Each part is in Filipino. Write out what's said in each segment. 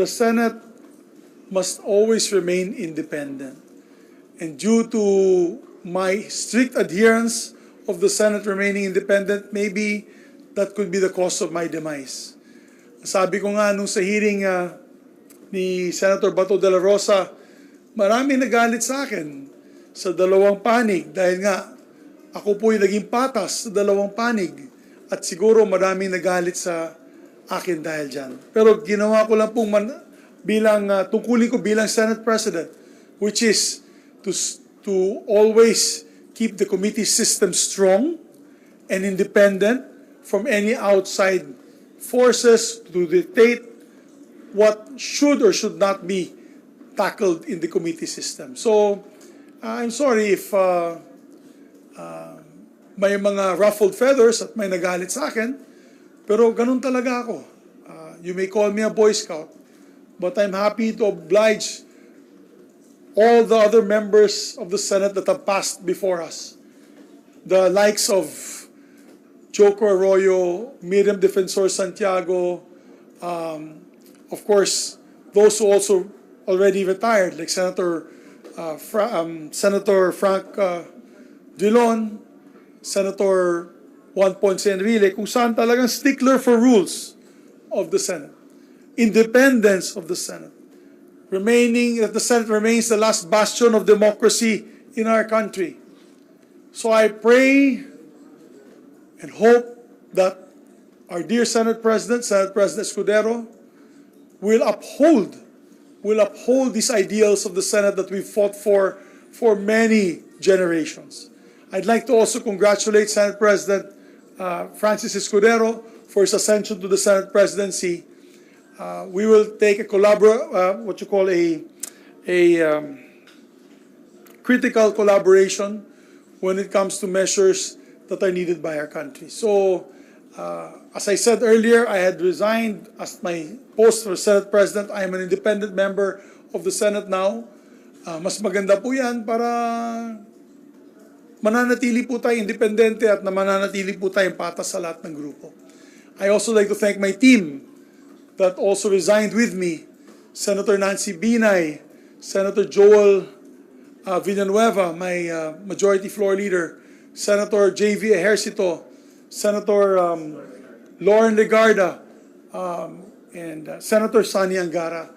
the Senate must always remain independent. And due to my strict adherence of the Senate remaining independent, maybe that could be the cause of my demise. Sabi ko nga nung sa hearing ah, ni Senator Bato de la Rosa, marami nagalit sa akin sa dalawang panig dahil nga ako po'y naging patas sa dalawang panig at siguro maraming nagalit sa akin dahil dyan. Pero ginawa ko lang pong man, bilang ah, tungkulin ko bilang Senate President which is to to always keep the committee system strong and independent from any outside forces to dictate what should or should not be tackled in the committee system. So, uh, I'm sorry if uh, uh, may mga ruffled feathers at may nagalit sa akin, pero ganun talaga ako. Uh, you may call me a Boy Scout, but I'm happy to oblige all the other members of the Senate that have passed before us. The likes of Joko Arroyo, Miriam Defensor Santiago, um, of course, those who also already retired, like Senator uh, Fra- um, Senator Frank uh, Dillon, Senator Juan Ponce Enrile, kung saan talagang stickler for rules of the Senate, independence of the Senate, remaining that the Senate remains the last bastion of democracy in our country. So I pray and hope that our dear Senate President, Senate President Scudero, will uphold will uphold these ideals of the Senate that we fought for for many generations. I'd like to also congratulate Senate President uh, Francis Escudero for his ascension to the Senate presidency. Uh, we will take a collabor uh, what you call a a um, critical collaboration when it comes to measures that are needed by our country. So, uh, as I said earlier, I had resigned as my post for Senate President. I am an independent member of the Senate now. Uh, mas maganda po yan para mananatili po tayo independente at na mananatili po tayong patas sa lahat ng grupo. I also like to thank my team that also resigned with me, Senator Nancy Binay, Senator Joel uh, Villanueva, my uh, majority floor leader, Senator J.V. Ejercito, Senator um, Lauren Legarda, um, and uh, Senator Sani Angara.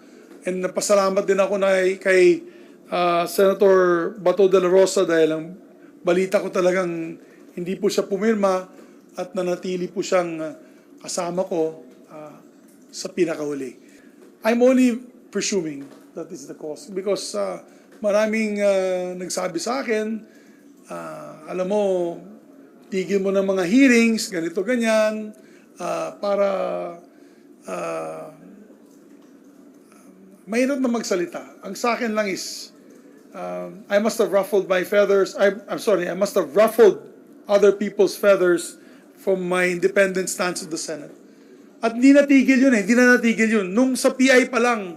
And napasalamat din ako na kay uh, Senator Bato de la Rosa dahil ang balita ko talagang hindi po siya pumirma at nanatili po siyang uh, kasama ko uh, sa pinakahuli. I'm only presuming that is the cause because uh, maraming uh, nagsabi sa akin, uh, alam mo, tigil mo ng mga hearings, ganito, ganyan, uh, para uh, mahirap na magsalita. Ang sa akin lang is, um, I must have ruffled my feathers. I, I'm sorry, I must have ruffled other people's feathers from my independent stance of the Senate. At hindi natigil yun eh, hindi na natigil yun. Nung sa PI pa lang,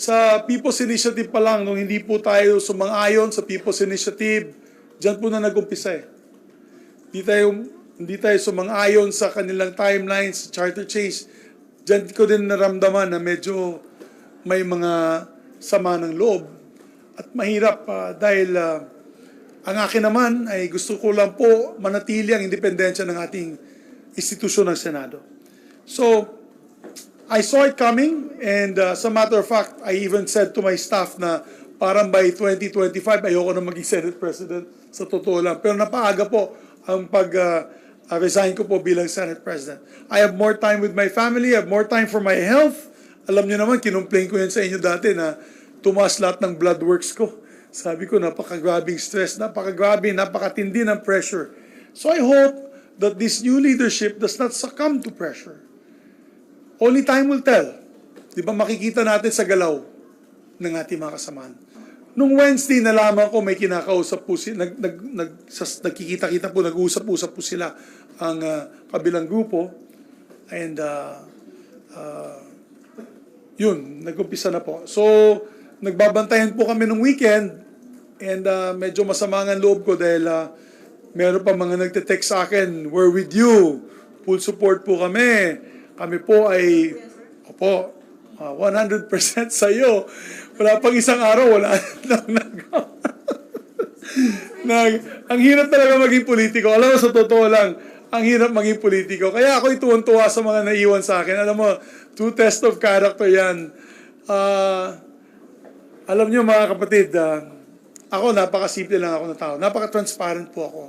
sa People's Initiative pa lang, nung hindi po tayo sumang-ayon sa People's Initiative, dyan po na nag-umpisa eh. Hindi tayo, hindi tayo sumang-ayon sa kanilang timelines, charter change. Dyan ko din naramdaman na medyo may mga sama ng loob. At mahirap ah, dahil ah, ang akin naman ay gusto ko lang po manatili ang independensya ng ating institusyon ng Senado. So, I saw it coming and uh, as a matter of fact, I even said to my staff na parang by 2025 ayoko na maging Senate President sa totoo lang. Pero napaaga po ang pag uh, uh, resign ko po bilang Senate President. I have more time with my family, I have more time for my health. Alam niyo naman, kinumplain ko yan sa inyo dati na tumaas lahat ng blood works ko. Sabi ko, napakagrabing stress, napakagrabe, napakatindi ng pressure. So I hope that this new leadership does not succumb to pressure. Only time will tell. Di ba makikita natin sa galaw ng ating mga kasamahan. Nung Wednesday, nalaman ko may kinakausap po sila, nag, nag, nag, sas, nagkikita-kita po, nag-usap-usap po sila ang ah, kabilang grupo. And uh, uh, yun, nag-umpisa na po. So, nagbabantayan po kami nung weekend and uh, medyo masama ang loob ko dahil uh, meron pa mga nagte-text sa akin, we're with you, full support po kami. Kami po ay, opo, ah, 100% sa'yo. Wala pang isang araw, wala na nagawa. Nag, ang hirap talaga maging politiko. Alam mo, sa totoo lang, ang hirap maging politiko. Kaya ako ituwan-tuwa sa mga naiwan sa akin. Alam mo, two test of character yan. Ah, alam niyo mga kapatid, ah, ako napakasimple lang ako na tao. Napaka-transparent po ako.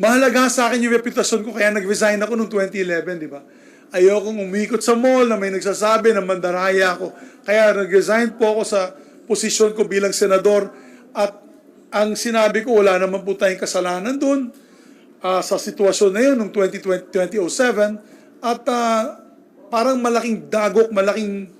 Mahalaga sa akin yung reputasyon ko kaya nag-resign ako noong 2011, di ba? Ayokong umikot sa mall na may nagsasabi na mandaraya ako. Kaya nag-resign po ako sa posisyon ko bilang senador at ang sinabi ko, wala naman po tayong kasalanan doon ah, sa sitwasyon na yun noong 2020, 2007 at ah, parang malaking dagok, malaking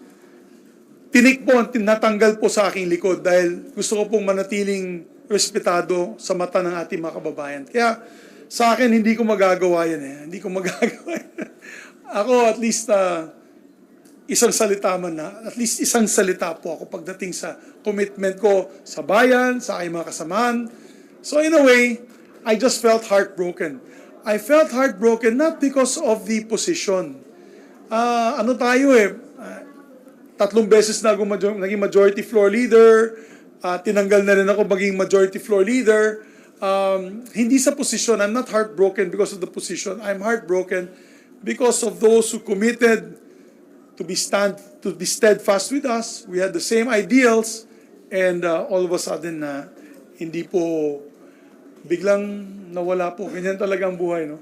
tinik po ang tinatanggal po sa aking likod dahil gusto ko pong manatiling respetado sa mata ng ating mga kababayan. Kaya sa akin, hindi ko magagawa yan eh. Hindi ko magagawa yan. Ako at least ah, isang salita man na, at least isang salita po ako pagdating sa commitment ko sa bayan, sa aking mga kasamaan. So in a way, I just felt heartbroken. I felt heartbroken not because of the position. Ah, ano tayo eh, tatlong beses na ako major- naging majority floor leader, ah, tinanggal na rin ako maging majority floor leader. Um, hindi sa position, I'm not heartbroken because of the position. I'm heartbroken because of those who committed to be stand to be steadfast with us. We had the same ideals and uh, all of a sudden na hindi po biglang nawala po. Ganyan talaga ang buhay, no?